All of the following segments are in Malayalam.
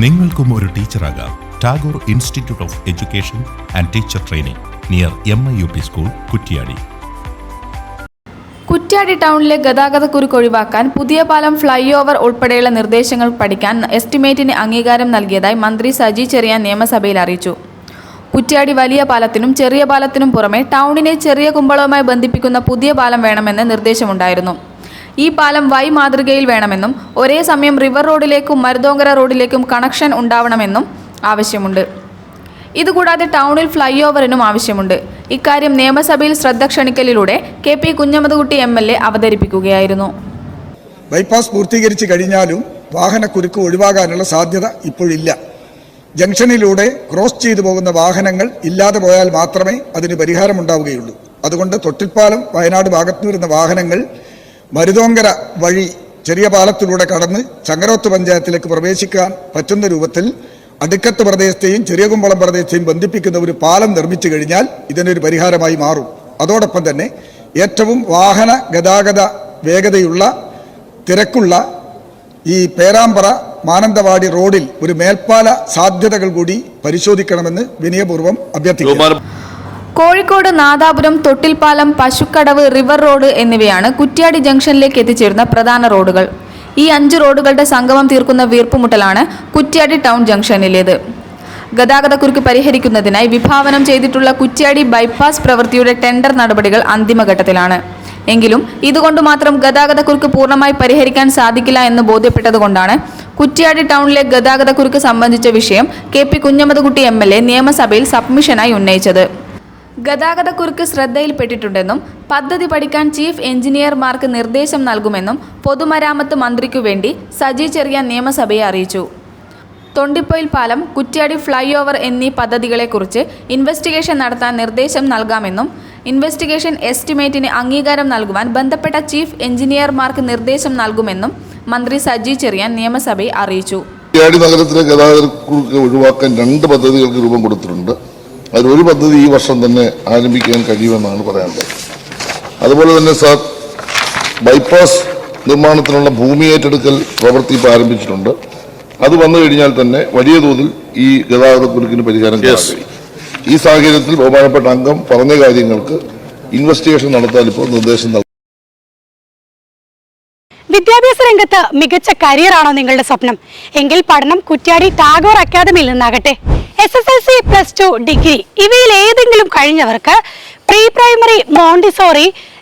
നിങ്ങൾക്കും ഒരു ടീച്ചറാകാം. Tagore institute of education and teacher training near M I U P school Kuttiadi. Kuttiadi ടൗണിലെ ഗതാഗതക്കുരുക്ക് ഒഴിവാക്കാൻ പുതിയ പാലം ഫ്ലൈ ഓവർ ഉൾപ്പെടെയുള്ള നിർദ്ദേശങ്ങൾ പഠിക്കാൻ എസ്റ്റിമേറ്റിന് അംഗീകാരം നൽകിയതായി മന്ത്രി സജി ചെറിയാൻ നിയമസഭയിൽ അറിയിച്ചു. കുറ്റ്യാടി വലിയ പാലത്തിനും ചെറിയ പാലത്തിനും പുറമെ ടൗണിനെ ചെറിയ കുമ്പളവുമായി ബന്ധിപ്പിക്കുന്ന പുതിയ പാലം വേണമെന്ന് നിർദ്ദേശമുണ്ടായിരുന്നു. ഈ പാലം വൈ മാതൃകയിൽ വേണമെന്നും ഒരേ സമയം റിവർ റോഡിലേക്കും മരുതോങ്കര റോഡിലേക്കും കണക്ഷൻ ഉണ്ടാവണമെന്നും ആവശ്യമുണ്ട്. ഇതുകൂടാതെ ടൗണിൽ ഫ്ലൈ ഓവറിനും ആവശ്യമുണ്ട്. ഇക്കാര്യം നിയമസഭയിൽ ശ്രദ്ധ ക്ഷണിക്കലിലൂടെ K P Kunhammadkutty M L A അവതരിപ്പിക്കുകയായിരുന്നു. Bypass പൂർത്തീകരിച്ച് കഴിഞ്ഞാലും വാഹനക്കുരുക്ക് ഒഴിവാകാനുള്ള സാധ്യത ഇപ്പോഴില്ല. ജംഗ്ഷനിലൂടെ ക്രോസ് ചെയ്തു പോകുന്ന വാഹനങ്ങൾ ഇല്ലാതെ പോയാൽ മാത്രമേ അതിന് പരിഹാരമുണ്ടാവുകയുള്ളൂ. അതുകൊണ്ട് തൊട്ടിൽപ്പാലം വയനാട് ഭാഗത്തു വരുന്ന വാഹനങ്ങൾ മരുതോങ്കര വഴി ചെറിയ പാലത്തിലൂടെ കടന്ന് ചങ്ങരോത്ത് പഞ്ചായത്തിലേക്ക് പ്രവേശിക്കാൻ പറ്റുന്ന രൂപത്തിൽ അടുക്കത്ത് പ്രദേശത്തെയും ചെറിയ കുമ്പളം പ്രദേശത്തെയും ബന്ധിപ്പിക്കുന്ന ഒരു പാലം നിർമ്മിച്ചു കഴിഞ്ഞാൽ ഇതിനൊരു പരിഹാരമായി മാറും. അതോടൊപ്പം തന്നെ ഏറ്റവും വാഹന ഗതാഗത വേഗതയുള്ള തിരക്കുള്ള ഈ പേരാമ്പ്ര മാനന്തവാടി റോഡിൽ ഒരു മേൽപ്പാല സാധ്യതകൾ കൂടി പരിശോധിക്കണമെന്ന് വിനയപൂർവം അഭ്യർത്ഥിക്കുന്നു. കോഴിക്കോട് നാദാപുരം തൊട്ടിൽപ്പാലം പശുക്കടവ് റിവർ റോഡ് എന്നിവയാണ് കുറ്റ്യാടി ജംഗ്ഷനിലേക്ക് എത്തിച്ചേരുന്ന പ്രധാന റോഡുകൾ. ഈ അഞ്ച് റോഡുകളുടെ സംഗമം തീർക്കുന്ന വീർപ്പുമുട്ടലാണ് കുറ്റ്യാടി ടൗൺ ജംഗ്ഷനിലേത്. ഗതാഗതക്കുരുക്ക് പരിഹരിക്കുന്നതിനായി വിഭാവനം ചെയ്തിട്ടുള്ള കുറ്റ്യാടി ബൈപ്പാസ് പ്രവൃത്തിയുടെ ടെൻഡർ നടപടികൾ അന്തിമഘട്ടത്തിലാണ്. എങ്കിലും ഇതുകൊണ്ട് മാത്രം ഗതാഗതക്കുരുക്ക് പൂർണമായി പരിഹരിക്കാൻ സാധിക്കില്ല എന്ന് ബോധ്യപ്പെട്ടതുകൊണ്ടാണ് കുറ്റ്യാടി ടൗണിലെ ഗതാഗതക്കുരുക്ക് സംബന്ധിച്ച വിഷയം K P Kunhammadkutty M L A നിയമസഭയിൽ സബ്മിഷനായി ഉന്നയിച്ചത്. ഗതാഗതക്കുരുക്ക് ശ്രദ്ധയിൽപ്പെട്ടിട്ടുണ്ടെന്നും പദ്ധതി പഠിക്കാൻ ചീഫ് എഞ്ചിനീയർമാർക്ക് നിർദ്ദേശം നൽകുമെന്നും പൊതുമരാമത്ത് മന്ത്രിക്കു വേണ്ടി സജി ചെറിയാൻ നിയമസഭയെ അറിയിച്ചു. തൊണ്ടിപ്പൊയിൽ പാലം കുറ്റ്യാടി ഫ്ലൈ ഓവർ എന്നീ പദ്ധതികളെക്കുറിച്ച് ഇൻവെസ്റ്റിഗേഷൻ നടത്താൻ നിർദ്ദേശം നൽകാമെന്നും ഇൻവെസ്റ്റിഗേഷൻ എസ്റ്റിമേറ്റിന് അംഗീകാരം നൽകുവാൻ ബന്ധപ്പെട്ട ചീഫ് എഞ്ചിനീയർമാർക്ക് നിർദ്ദേശം നൽകുമെന്നും മന്ത്രി സജി ചെറിയാൻ നിയമസഭയെ അറിയിച്ചു. കുറ്റ്യാടി നഗരത്തിലെ ഗതാഗതക്കുരുക്ക് ഒഴിവാക്കാൻ രണ്ട് പദ്ധതികൾക്ക് രൂപം കൊടുത്തിട്ടുണ്ട്. അതിലൊരു പദ്ധതി ഈ വർഷം തന്നെ ആരംഭിക്കാൻ കഴിയുമെന്നാണ് പറയാനുള്ളത്. അതുപോലെ തന്നെ സാർ ബൈപ്പാസ് നിർമ്മാണത്തിനുള്ള ഭൂമി ഏറ്റെടുക്കൽ പ്രവൃത്തി ഇപ്പോൾ ആരംഭിച്ചിട്ടുണ്ട്. അത് വന്നു കഴിഞ്ഞാൽ തന്നെ വലിയ തോതിൽ ഈ ഗതാഗതക്കുരുക്കിന് പരിഹാരം കഴിയും. ഈ സാഹചര്യത്തിൽ ബഹുമാനപ്പെട്ട അംഗം പറഞ്ഞ കാര്യങ്ങൾക്ക് ഇൻവെസ്റ്റിഗേഷൻ നടത്താൻ ഇപ്പോൾ നിർദ്ദേശം നൽകി. വിദ്യാഭ്യാസ രംഗത്ത് മികച്ച കരിയറാണോ നിങ്ങളുടെ സ്വപ്നം? എങ്കിൽ പഠനം കുറ്റ്യാടി ടാഗോർ അക്കാദമിയിൽ നിന്നാകട്ടെ. S S L C plus two degree ഇവയിൽ ഏതെങ്കിലും കഴിഞ്ഞവർക്ക് pre primary Montessori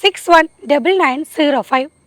six one double nine zero five